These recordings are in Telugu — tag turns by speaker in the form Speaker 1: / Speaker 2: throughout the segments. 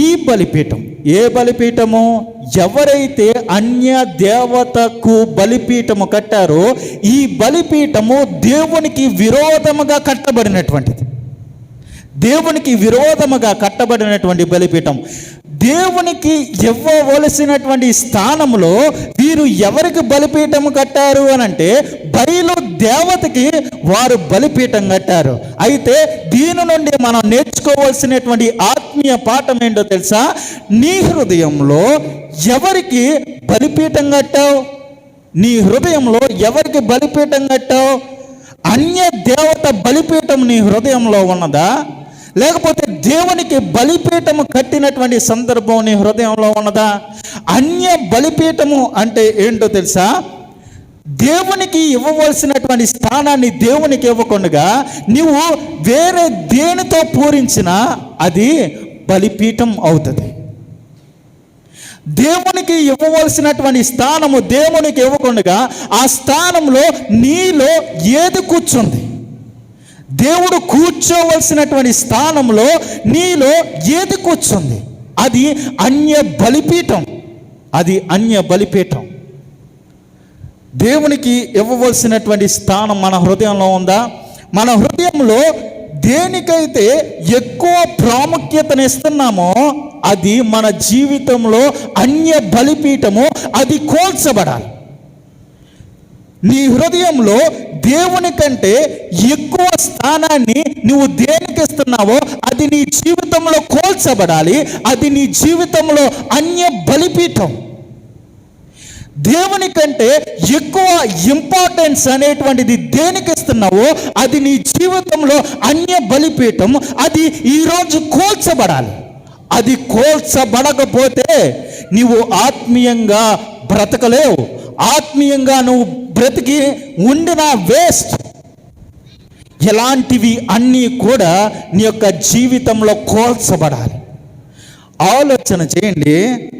Speaker 1: ఈ బలిపీఠం. ఏ బలిపీఠము? ఎవరైతే అన్య దేవతకు బలిపీఠము కట్టారో ఈ బలిపీఠము దేవునికి విరోధముగా కట్టబడినటువంటిది. దేవునికి విరోధముగా కట్టబడినటువంటి బలిపీఠం. దేవునికి ఇవ్వవలసినటువంటి స్థానంలో వీరు ఎవరికి బలిపీఠం కట్టారు అని అంటే బయలు దేవతకి వారు బలిపీఠం కట్టారు. అయితే దీని నుండి మనం నేర్చుకోవాల్సినటువంటి ఆత్మీయ పాఠం ఏంటో తెలుసా? నీ హృదయంలో ఎవరికి బలిపీఠం కట్టావు? నీ హృదయంలో ఎవరికి బలిపీఠం కట్టావు? అన్య దేవత బలిపీఠం నీ హృదయంలో ఉన్నదా? లేకపోతే దేవునికి బలిపీఠము కట్టినటువంటి సందర్భం నీ హృదయంలో ఉన్నదా? అన్య బలిపీఠము అంటే ఏంటో తెలుసా? దేవునికి ఇవ్వవలసినటువంటి స్థానాన్ని దేవునికి ఇవ్వకుండా నీవు వేరే దేనితో పూరించినా అది బలిపీఠం అవుతుంది. దేవునికి ఇవ్వవలసినటువంటి స్థానము దేవునికి ఇవ్వకుండా ఆ స్థానంలో నీలో ఏది కూర్చుంది? దేవుడు కూర్చోవలసినటువంటి స్థానంలో నీలో ఏది కూర్చుంది? అది అన్య బలిపీఠం. అది అన్య బలిపీఠం. దేవునికి ఇవ్వవలసినటువంటి స్థానం మన హృదయంలో ఉందా? మన హృదయంలో దేనికైతే ఎక్కువ ప్రాముఖ్యతను ఇస్తున్నామో అది మన జీవితంలో అన్య బలిపీఠము అది కోల్చబడాలి. నీ హృదయంలో దేవుని కంటే ఎక్కువ స్థానాన్ని నువ్వు దేనికి ఇస్తున్నావో అది నీ జీవితంలో కోల్చబడాలి. అది నీ జీవితంలో అన్య బలిపీఠం. దేవుని కంటే ఎక్కువ ఇంపార్టెన్స్ అనేటువంటిది దేనికి ఇస్తున్నావో అది నీ జీవితంలో అన్య బలిపీఠం. అది ఈరోజు కోల్చబడాలి. అది కోల్చబడకపోతే నీవు ఆత్మీయంగా బ్రతకలేవు. ఆత్మీయంగా నువ్వు బ్రతికి ఉండిన వేస్ట్ ఇలాంటివి అన్నీ కూడా నీ యొక్క జీవితంలో కోల్చబడాలి. ఆలోచన చేయండి.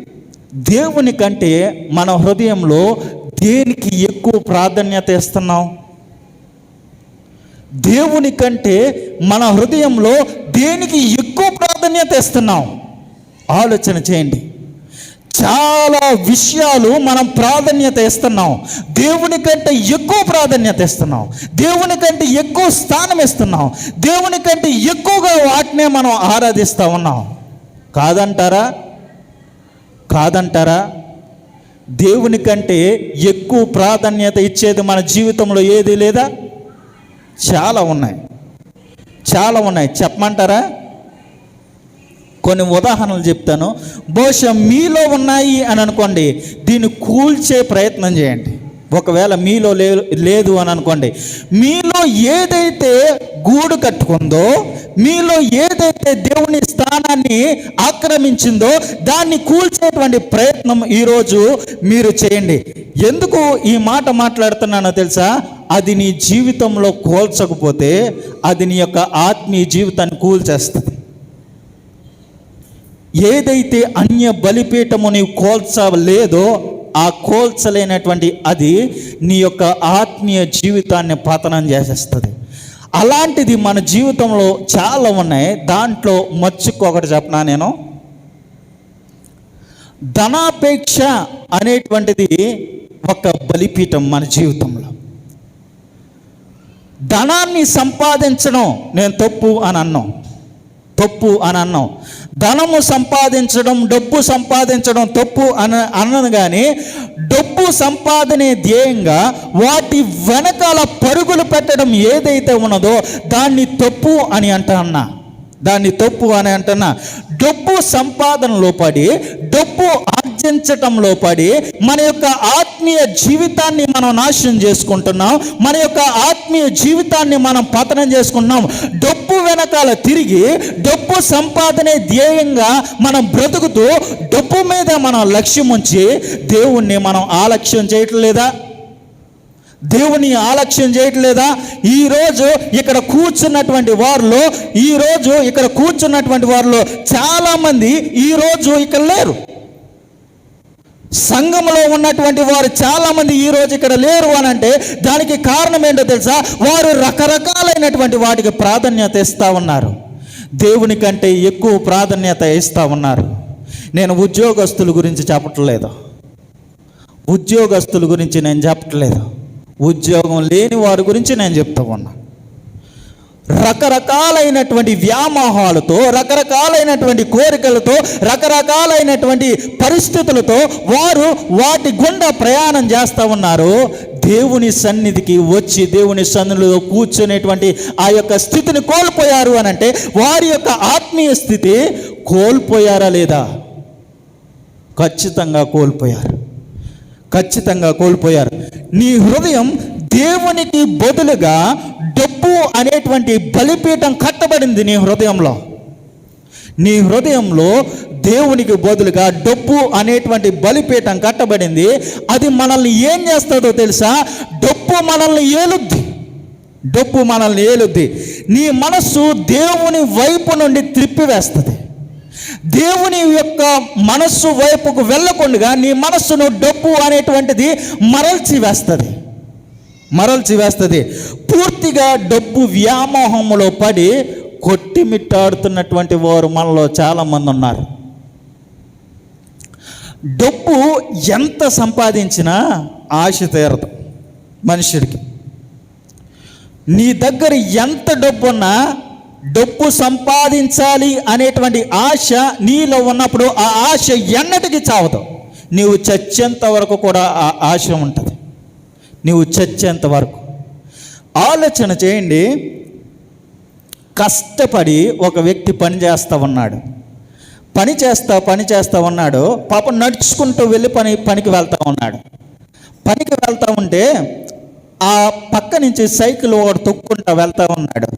Speaker 1: దేవుని కంటే మన హృదయంలో దేనికి ఎక్కువ ప్రాధాన్యత ఇస్తున్నాం దేవుని కంటే మన హృదయంలో దేనికి ఎక్కువ ప్రాధాన్యత ఇస్తున్నాం ఆలోచన చేయండి. చాలా విషయాలు మనం ప్రాధాన్యత ఇస్తున్నాం. దేవుని కంటే ఎక్కువ ప్రాధాన్యత ఇస్తున్నాం. దేవుని కంటే ఎక్కువ స్థానం ఇస్తున్నాం. దేవుని కంటే ఎక్కువగా వాటినే మనం ఆరాధిస్తూ ఉన్నాం. కాదంటారా? కాదంటారా? దేవుని కంటే ఎక్కువ ప్రాధాన్యత ఇచ్చేది మన జీవితంలో ఏది లేదా? చాలా ఉన్నాయి. చాలా ఉన్నాయి. చెప్పమంటారా? కొన్ని ఉదాహరణలు చెప్తాను. బహుశా మీలో ఉన్నాయి అని అనుకోండి. దీన్ని కూల్చే ప్రయత్నం చేయండి. ఒకవేళ మీలో లేదు అని అనుకోండి. మీలో ఏదైతే గూడు కట్టుకుందో మీలో ఏదైతే దేవుని స్థానాన్ని ఆక్రమించిందో దాన్ని కూల్చేటువంటి ప్రయత్నం ఈరోజు మీరు చేయండి. ఎందుకు ఈ మాట మాట్లాడుతున్నానో తెలుసా? అది నీ జీవితంలో కోల్చకపోతే అది నీ యొక్క ఆత్మీయ జీవితాన్ని కూల్చేస్తుంది ఏదైతే అన్య బలిపీఠము నీవు కోల్చలేదో ఆ కోల్చలేనటువంటి అది నీ యొక్క ఆత్మీయ జీవితాన్ని పతనం చేసేస్తుంది. అలాంటిది మన జీవితంలో చాలా ఉన్నాయి. దాంట్లో మచ్చుకు ఒకటి చెప్పనా నేను? ధనాపేక్ష అనేటువంటిది ఒక బలిపీఠం మన జీవితంలో. ధనాన్ని సంపాదించడం నేను తప్పు అని అన్నాం. తప్పు అని అన్నాం. ధనము సంపాదించడం డబ్బు సంపాదించడం తప్పు అన అన్నది కానీ డబ్బు సంపాదనే ధ్యేయంగా వాటి వెనకాల పరుగులు పెట్టడం ఏదైతే ఉన్నదో దాన్ని తప్పు అని అంట అన్నా దాన్ని తప్పు అని అంటున్నా. డబ్బు సంపాదనలో పడి డబ్బు ఆర్జించటంలో పడి మన యొక్క ఆత్మీయ జీవితాన్ని మనం నాశనం చేసుకుంటున్నాం మన యొక్క ఆత్మీయ జీవితాన్ని మనం పతనం చేసుకుంటున్నాం. డబ్బు వెనకాల తిరిగి డబ్బు సంపాదనే ధ్యేయంగా మనం బ్రతుకుతూ డబ్బు మీద మనం లక్ష్యం ఉంచి దేవుణ్ణి మనం ఆలక్ష్యం చేయట్లేదా? దేవుని ఆలక్ష్యం చేయట్లేదా? ఈరోజు ఇక్కడ కూర్చున్నటువంటి వారిలో ఈరోజు ఇక్కడ కూర్చున్నటువంటి వారిలో చాలామంది ఈరోజు ఇక్కడ లేరు. సంఘంలో ఉన్నటువంటి వారు చాలామంది ఈరోజు ఇక్కడ లేరు అని అంటే దానికి కారణం ఏంటో తెలుసా? వారు రకరకాలైనటువంటి వాటికి ప్రాధాన్యత ఇస్తూ ఉన్నారు. దేవుని కంటే ఎక్కువ ప్రాధాన్యత ఇస్తూ ఉన్నారు. నేను ఉద్యోగస్తుల గురించి చెప్పట్లేదు. ఉద్యోగస్తుల గురించి నేను చెప్పట్లేదు. ఉద్యోగం లేని వారి గురించి నేను చెప్తా ఉన్నా. రకరకాలైనటువంటి వ్యామోహాలతో రకరకాలైనటువంటి కోరికలతో రకరకాలైనటువంటి పరిస్థితులతో వారు వాటి గుండా ప్రయాణం చేస్తూ ఉన్నారు. దేవుని సన్నిధికి వచ్చి దేవుని సన్నిధిలో కూర్చునేటువంటి ఆ యొక్క స్థితిని కోల్పోయారు అని అంటే వారి యొక్క ఆత్మీయ స్థితి కోల్పోయారా లేదా? ఖచ్చితంగా కోల్పోయారు. ఖచ్చితంగా కోల్పోయారు. నీ హృదయం దేవునికి బదులుగా డబ్బు అనేటువంటి బలిపీఠం కట్టబడింది నీ హృదయంలో. నీ హృదయంలో దేవునికి బదులుగా డబ్బు అనేటువంటి బలిపీఠం కట్టబడింది. అది మనల్ని ఏం చేస్తుందో తెలుసా? డబ్బు మనల్ని ఏలుద్ది. డబ్బు మనల్ని ఏలుద్ది. నీ మనస్సు దేవుని వైపు నుండి త్రిప్పివేస్తుంది. దేవుని యొక్క మనస్సు వైపుకు వెళ్ళకుండా నీ మనస్సును డబ్బు అనేటువంటిది మరల్చి వేస్తుంది మరల్చి వేస్తుంది పూర్తిగా డబ్బు వ్యామోహంలో పడి కొట్టిమిట్టాడుతున్నటువంటి వారు మనలో చాలామంది ఉన్నారు డబ్బు ఎంత సంపాదించినా ఆశ తీరదు మనుషుడికి నీ దగ్గర ఎంత డబ్బు ఉన్నా డబ్బు సంపాదించాలి అనేటువంటి ఆశ నీలో ఉన్నప్పుడు ఆ ఆశ ఎన్నటికి చావదు. నీవు చచ్చేంత వరకు కూడా ఆ ఆశ ఉంటుంది. నీవు చచ్చేంత వరకు. ఆలోచన చేయండి. కష్టపడి ఒక వ్యక్తి పని చేస్తూ ఉన్నాడు. పని చేస్తా పని చేస్తూ ఉన్నాడు. పాపం నడుచుకుంటూ వెళ్ళి పని పనికి వెళ్తా ఉన్నాడు. పనికి వెళ్తూ ఉంటే ఆ పక్క నుంచి సైకిల్ ఒకటి తొక్కుంటూ వెళ్తూ ఉన్నాడు.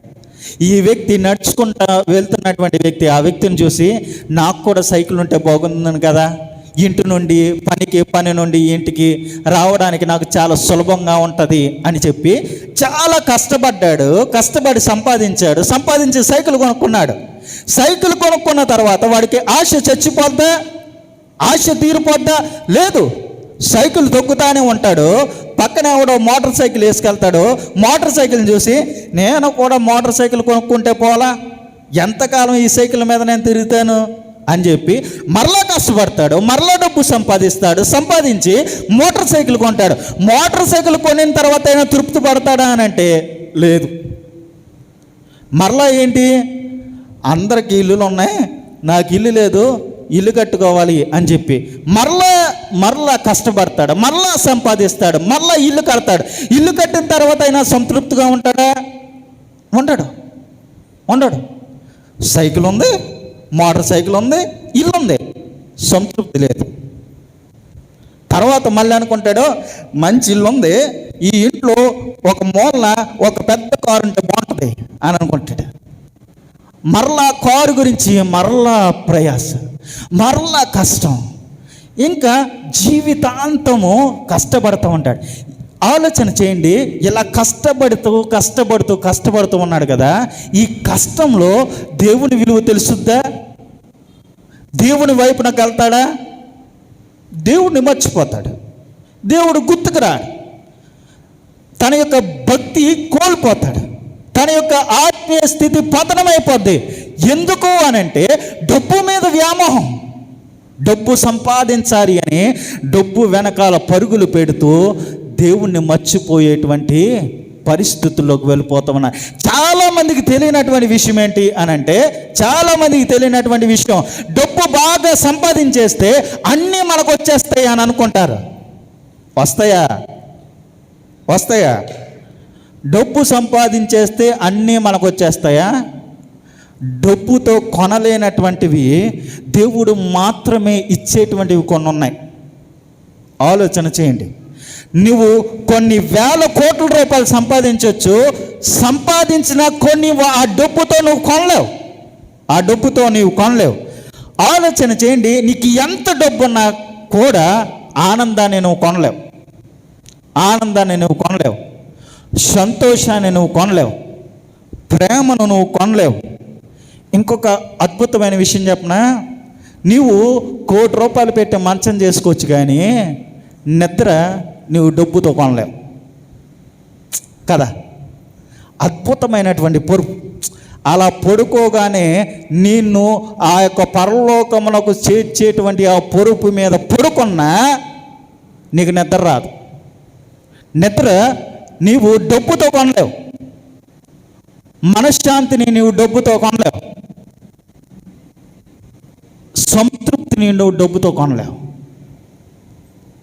Speaker 1: ఈ వ్యక్తి నడుచుకుంటా వెళ్తున్నటువంటి వ్యక్తి ఆ వ్యక్తిని చూసి నాకు కూడా సైకిల్ ఉంటే బాగుందని కదా? ఇంటి నుండి పనికి పని నుండి ఇంటికి రావడానికి నాకు చాలా సులభంగా ఉంటుంది అని చెప్పి చాలా కష్టపడ్డాడు కష్టపడి సంపాదించాడు సంపాదించి సైకిల్ కొనుక్కున్నాడు. సైకిల్ కొనుక్కున్న తర్వాత వాడికి ఆశ చచ్చిపోద్దా? ఆశ తీరిపోద్దా? లేదు. సైకిల్ తొక్కుతానే ఉంటాడు. పక్కన ఎవడో మోటార్ సైకిల్ వేసుకెళ్తాడు. మోటార్ సైకిల్ని చూసి నేను కూడా మోటార్ సైకిల్ కొనుక్కుంటే పోలా ఎంతకాలం ఈ సైకిల్ మీద నేను తిరుగుతాను? అని చెప్పి మరలా కష్టపడతాడు. మరలా డబ్బు సంపాదిస్తాడు. సంపాదించి మోటార్ సైకిల్ కొంటాడు. మోటార్ సైకిల్ కొనిన తర్వాత అయినా తృప్తి పడతాడా అని అంటే లేదు. మరలా ఏంటి? అందరికి ఇల్లులు ఉన్నాయి. నాకు ఇల్లు లేదు. ఇల్లు కట్టుకోవాలి అని చెప్పి. మరలా మరలా కష్టపడతాడు మరలా సంపాదిస్తాడు మరలా ఇల్లు కడతాడు. ఇల్లు కట్టిన తర్వాత అయినా సంతృప్తిగా ఉంటాడా? ఉండడు. ఉండడు. సైకిల్ ఉంది మోటార్ సైకిల్ ఉంది ఇల్లు ఉంది. సంతృప్తి లేదు. తర్వాత మళ్ళీ అనుకుంటాడు మంచి ఇల్లు ఉంది ఈ ఇంట్లో ఒక మూలన ఒక పెద్ద కారు ఉంటే బాగుంటుంది అని అనుకుంటాడు. మరలా కారు గురించి మరలా ప్రయాస మరలా కష్టం. ఇంకా జీవితాంతము కష్టపడుతూ ఉంటాడు. ఆలోచన చేయండి ఇలా కష్టపడుతూ కష్టపడుతూ కష్టపడుతూ ఉన్నాడు కదా ఈ కష్టంలో దేవుని విలువ తెలుసుద్దా దేవుని వైపునకు వెళ్తాడా దేవుడిని మర్చిపోతాడు. దేవుడు గుర్తుకు రాడు. తన యొక్క భక్తి కోల్పోతాడు. తన యొక్క ఆత్మీయ స్థితి పతనమైపోద్ది. ఎందుకు అనంటే డబ్బు మీద వ్యామోహం. డబ్బు సంపాదించాలి అని డబ్బు వెనకాల పరుగులు పెడుతూ దేవుణ్ణి మర్చిపోయేటువంటి పరిస్థితుల్లోకి వెళ్ళిపోతామన్న చాలామందికి తెలియనటువంటి విషయం ఏంటి అని అంటే చాలామందికి తెలియనటువంటి విషయం డబ్బు బాగా సంపాదించేస్తే అన్నీ మనకు వచ్చేస్తాయి అని అనుకుంటారు. వస్తాయా? వస్తాయా? డబ్బు సంపాదించేస్తే అన్నీ మనకు వచ్చేస్తాయా? డబ్బుతో కొనలేనటువంటివి దేవుడు మాత్రమే ఇచ్చేటువంటివి కొన్ని ఉన్నాయి ఆలోచన చేయండి. నువ్వు కొన్ని వేల కోట్ల రూపాయలు సంపాదించవచ్చు సంపాదించిన కొన్ని ఆ డబ్బుతో నువ్వు కొనలేవు. ఆ డబ్బుతో నీవు కొనలేవు. ఆలోచన చేయండి నీకు ఎంత డబ్బున్నా కూడా ఆనందాన్ని నువ్వు కొనలేవు. ఆనందాన్ని నువ్వు కొనలేవు. సంతోషాన్ని నువ్వు కొనలేవు. ప్రేమను నువ్వు కొనలేవు. ఇంకొక అద్భుతమైన విషయం చెప్పనా? నీవు కోటి రూపాయలు పెట్టి మంచం చేసుకోవచ్చు కానీ నిద్ర నీవు డబ్బుతో కొనలేవు. కదా? అద్భుతమైనటువంటి పొరుపు అలా పడుకోగానే నిన్ను ఆ యొక్క పరలోకమునకు చేర్చేటువంటి ఆ పొరుపు మీద పడుకున్నా నీకు నిద్ర రాదు. నిద్ర నీవు డబ్బుతో కొనలేవు. మనశ్శాంతిని నీవు డబ్బుతో కొనలేవు. సంతృప్తిని నువ్వు డబ్బుతో కొనలేవు.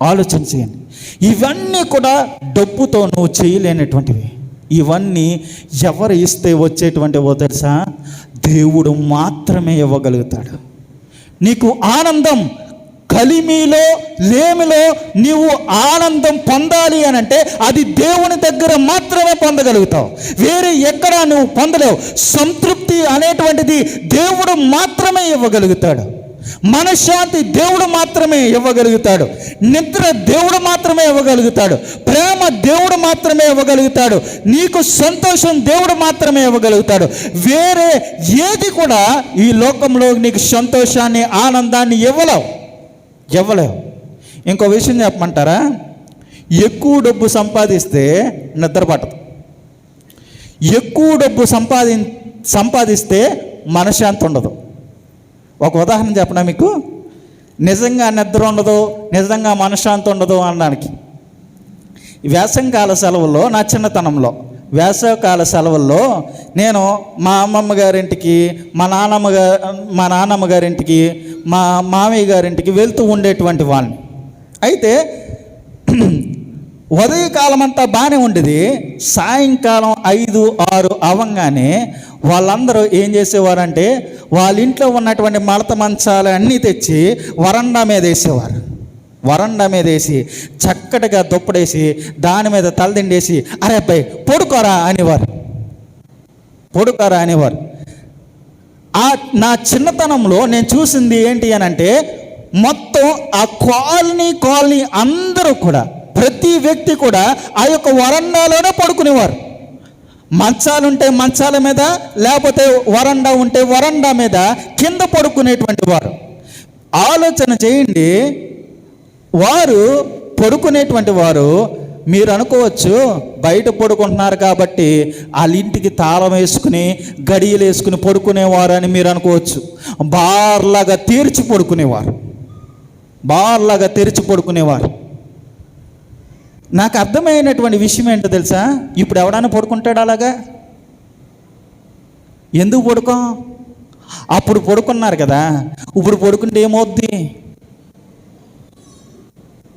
Speaker 1: ఆలోచన చేయండి. ఇవన్నీ కూడా డబ్బుతో నువ్వు చేయలేనటువంటివి. ఇవన్నీ ఎవరు ఇస్తే వచ్చేటువంటివో తెలుసా? దేవుడు మాత్రమే ఇవ్వగలుగుతాడు. నీకు ఆనందం కలిమిలో లేమిలో నీవు ఆనందం పొందాలి అని అంటే అది దేవుని దగ్గర మాత్రమే పొందగలుగుతావు. వేరే ఎక్కడా నువ్వు పొందలేవు. సంతృప్తి అనేటువంటిది దేవుడు మాత్రమే ఇవ్వగలుగుతాడు. మనశ్శాంతి దేవుడు మాత్రమే ఇవ్వగలుగుతాడు. నిద్ర దేవుడు మాత్రమే ఇవ్వగలుగుతాడు. ప్రేమ దేవుడు మాత్రమే ఇవ్వగలుగుతాడు. నీకు సంతోషం దేవుడు మాత్రమే ఇవ్వగలుగుతాడు. వేరే ఏది కూడా ఈ లోకంలో నీకు సంతోషాన్ని ఆనందాన్ని ఇవ్వలేవు. ఇవ్వలేవు. ఇంకో విషయం చెప్పమంటారా? ఎక్కువ డబ్బు సంపాదిస్తే నిద్ర పట్టదు. ఎక్కువ డబ్బు సంపాది సంపాదిస్తే మనశ్శాంతి ఉండదు. ఒక ఉదాహరణ చెప్పనా మీకు? నిజంగా నిద్ర ఉండదు నిజంగా మనశ్శాంతి ఉండదు అనడానికి. వేసంకాల సెలవుల్లో నా చిన్నతనంలో వేసవకాల సెలవుల్లో నేను మా అమ్మమ్మ గారింటికి మా నాన్నమ్మ గారు మా నాన్నమ్మ గారింటికి మా మామయ్య గారింటికి వెళ్తూ ఉండేటువంటి వాళ్ళని అయితే ఉదయకాలం అంతా బాగానే ఉండేది. సాయంకాలం ఐదు ఆరు అవ్వంగానే వాళ్ళందరూ ఏం చేసేవారంటే వాళ్ళ ఇంట్లో ఉన్నటువంటి మడత మంచాలు అన్నీ తెచ్చి వరండా మీద వేసేవారు. వరండా మీద వేసి చక్కటిగా దుప్పడేసి దాని మీద తలదిండేసి అరే అబ్బాయి పొడుకోరా అనేవారు. పొడుకోరా అనేవారు. ఆ నా చిన్నతనంలో నేను చూసింది ఏంటి అని అంటే మొత్తం ఆ కాలనీ కాలనీ అందరూ కూడా ప్రతి వ్యక్తి కూడా ఆ యొక్క వరండాలోనే పడుకునేవారు. మంచాలుంటే మంచాల మీద లేకపోతే వరండా ఉంటే వరండా మీద కింద పడుకునేటువంటి వారు. ఆలోచన చేయండి వారు పడుకునేటువంటి వారు మీరు అనుకోవచ్చు బయట పడుకుంటున్నారు కాబట్టి వాళ్ళ ఇంటికి తాళం వేసుకుని గడియలు వేసుకుని పడుకునేవారు అని మీరు అనుకోవచ్చు. బార్లాగా తీర్చి పడుకునేవారు. బార్లాగా తెరిచి పడుకునేవారు. నాకు అర్థమైనటువంటి విషయం ఏంటో తెలుసా? ఇప్పుడు ఎవడైనా పడుకుంటాడు అలాగా? ఎందుకు పడుకో? అప్పుడు పడుకున్నారు కదా. ఇప్పుడు పడుకుంటే ఏమవుద్ది?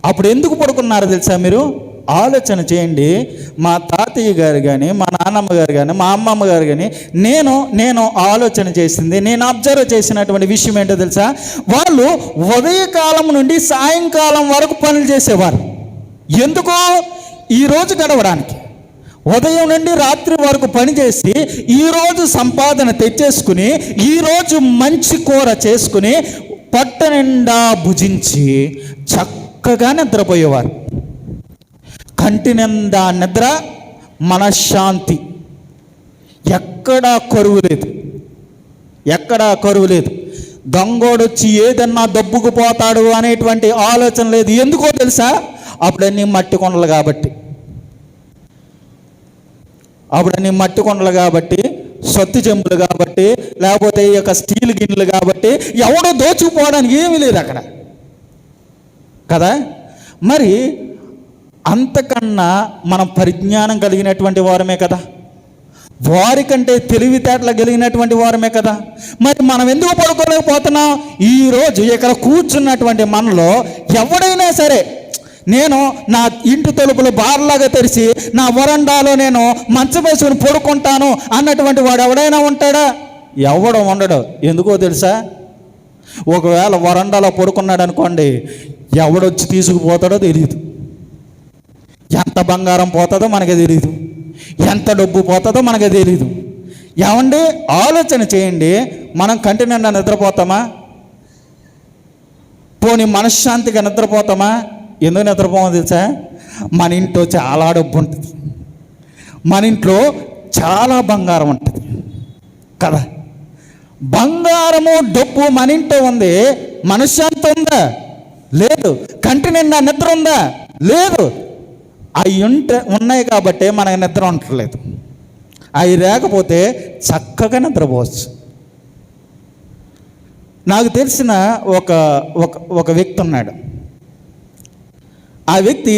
Speaker 1: అప్పుడు ఎందుకు పడుకున్నారో తెలుసా మీరు? ఆలోచన చేయండి. మా తాతయ్య గారు కానీ మా నాన్నమ్మ గారు కానీ మా అమ్మమ్మ గారు కానీ నేను నేను ఆలోచన చేసింది నేను అబ్జర్వ్ చేసినటువంటి విషయం ఏంటో తెలుసా? వాళ్ళు ఉదయకాలం నుండి సాయంకాలం వరకు పనులు చేసేవారు. ఎందుకు? ఈరోజు గడవడానికి. ఉదయం నుండి రాత్రి వరకు పనిచేసి ఈరోజు సంపాదన తెచ్చేసుకుని ఈరోజు మంచి కూర చేసుకుని పట్ట నిండా భుజించి చక్కగా నిద్రపోయేవారు. కంటి నిండా నిద్ర మనశ్శాంతి. ఎక్కడా కరువు లేదు. ఎక్కడా కరువు లేదు. దొంగోడొచ్చి ఏదన్నా దబ్బుకు పోతాడు అనేటువంటి ఆలోచన లేదు. ఎందుకో తెలుసా? అప్పుడన్నీ మట్టి కొండలు కాబట్టి. అప్పుడన్నీ మట్టి కొండలు కాబట్టి సొత్తి చెంపులు కాబట్టి లేకపోతే ఈ యొక్క స్టీల్ గిన్నెలు కాబట్టి ఎవడో దోచుకుపోవడానికి ఏమీ లేదు అక్కడ. కదా? మరి అంతకన్నా మనం పరిజ్ఞానం కలిగినటువంటి వారమే కదా. వారికంటే తెలివితేటలు కలిగినటువంటి వారమే కదా. మరి మనం ఎందుకు పడుకోలేకపోతున్నాం? ఈరోజు ఇక్కడ కూర్చున్నటువంటి మనలో ఎవడైనా సరే నేను నా ఇంటి తలుపులు బార్లాగా తెరిచి నా వరండాలో నేను మంచం వేసుకుని పడుకుంటాను అన్నటువంటి వాడు ఎవడైనా ఉంటాడా? ఎవడు ఉండడు. ఎందుకో తెలుసా? ఒకవేళ వరండాలో పడుకున్నాడు అనుకోండి ఎవడొచ్చి తీసుకుపోతాడో తెలియదు ఎంత బంగారం పోతుందో మనకి తెలియదు ఎంత డబ్బు పోతుందో మనకి తెలియదు ఏమండి? ఆలోచన చేయండి. మనం కంటి నిండా నిద్రపోతామా? పోనీ మనశ్శాంతిగా నిద్రపోతామా? ఎందుకు నిద్రపోమో తెలుసా? మన ఇంట్లో చాలా డబ్బు ఉంటుంది. మన ఇంట్లో చాలా బంగారం ఉంటుంది. కదా? బంగారము డబ్బు మన ఇంట్లో ఉంది. మనశ్శాంతి ఉందా? లేదు. కంటి నిండా నిద్ర ఉందా? లేదు. అవి ఉంట ఉన్నాయి కాబట్టి మనకు నిద్ర ఉండట్లేదు. అవి లేకపోతే చక్కగా నిద్రపోవచ్చు. నాకు తెలిసిన ఒక ఒక ఒక వ్యక్తి ఉన్నాడు. ఆ వ్యక్తి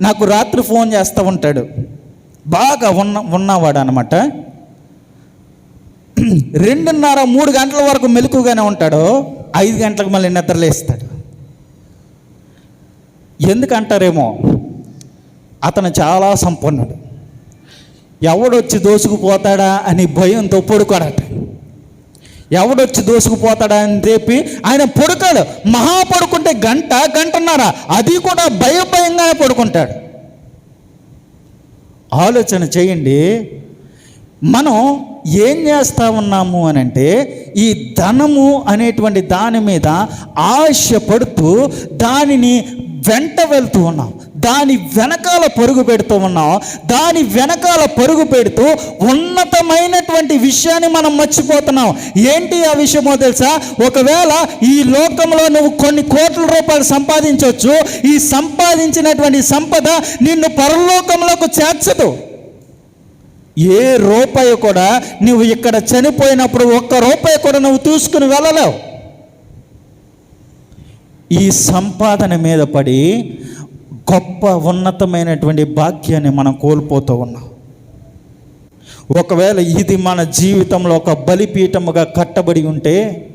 Speaker 1: నాకు రాత్రి ఫోన్ చేస్తూ ఉంటాడు. బాగా ఉన్న ఉన్నవాడు అనమాట రెండున్నర మూడు గంటల వరకు మెలకుగానే ఉంటాడు. ఐదు గంటలకు మళ్ళీ నిద్రలేస్తాడు ఎందుకంటారేమో అతను చాలా సంపన్నుడు. ఎవడొచ్చి దోసుకుపోతాడా అని భయంతో పడుకోడట. ఎవడొచ్చి దోసుకుపోతాడని చెప్పి ఆయన పడుకాడు మహా పడుకుంటే గంట గంటన్నారా. అది కూడా భయభయంగానే పడుకుంటాడు. ఆలోచన చేయండి. మనం ఏం చేస్తా ఉన్నాము అని అంటే ఈ ధనము అనేటువంటి దాని మీద ఆశపడుతూ దానిని వెంట వెళ్తూ ఉన్నాం. దాని వెనకాల పరుగు పెడుతూ ఉన్నాం. దాని వెనకాల పరుగు పెడుతూ ఉన్నతమైనటువంటి విషయాన్ని మనం మర్చిపోతున్నాం. ఏంటి ఆ విషయమో తెలుసా? ఒకవేళ ఈ లోకంలో నువ్వు కొన్ని కోట్ల రూపాయలు సంపాదించవచ్చు ఈ సంపాదించినటువంటి సంపద నిన్ను పరలోకంలోకి చేర్చదు. ఏ రూపాయి కూడా నువ్వు ఇక్కడ చనిపోయినప్పుడు ఒక్క రూపాయి కూడా నువ్వు తీసుకుని వెళ్ళలేవు. ఈ సంపాదన మీద పడి గొప్ప ఉన్నతమైనటువంటి భాగ్యాన్ని మనం కోల్పోతూ ఉన్నాం. ఒకవేళ ఇది మన జీవితంలో ఒక బలిపీఠముగా కట్టబడి ఉంటే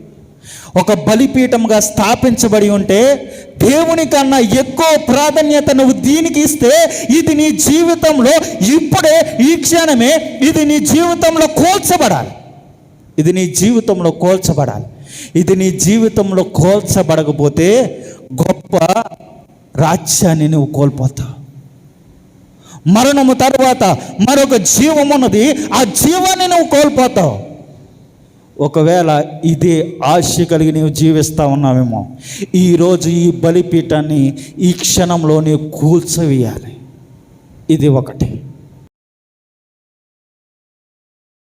Speaker 1: ఒక బలిపీఠముగా స్థాపించబడి ఉంటే దేవుని కన్నా ఎక్కువ ప్రాధాన్యత నువ్వు దీనికి ఇస్తే ఇది నీ జీవితంలో ఇప్పుడే ఈ క్షణమే ఇది నీ జీవితంలో కోల్చబడాలి. ఇది నీ జీవితంలో కోల్చబడాలి. ఇది నీ జీవితంలో కోల్చబడకపోతే గొప్ప రాజ్యాన్ని నువ్వు కోల్పోతావు మరణము తర్వాత మరొక జీవం ఉన్నది ఆ జీవాన్ని నువ్వు కోల్పోతావు. ఒకవేళ ఇదే ఆశ కలిగి నీవు జీవిస్తూ ఉన్నావేమో ఈరోజు ఈ బలిపీఠాన్ని ఈ క్షణంలో నీవు కూల్చవేయాలి. ఇది ఒకటి.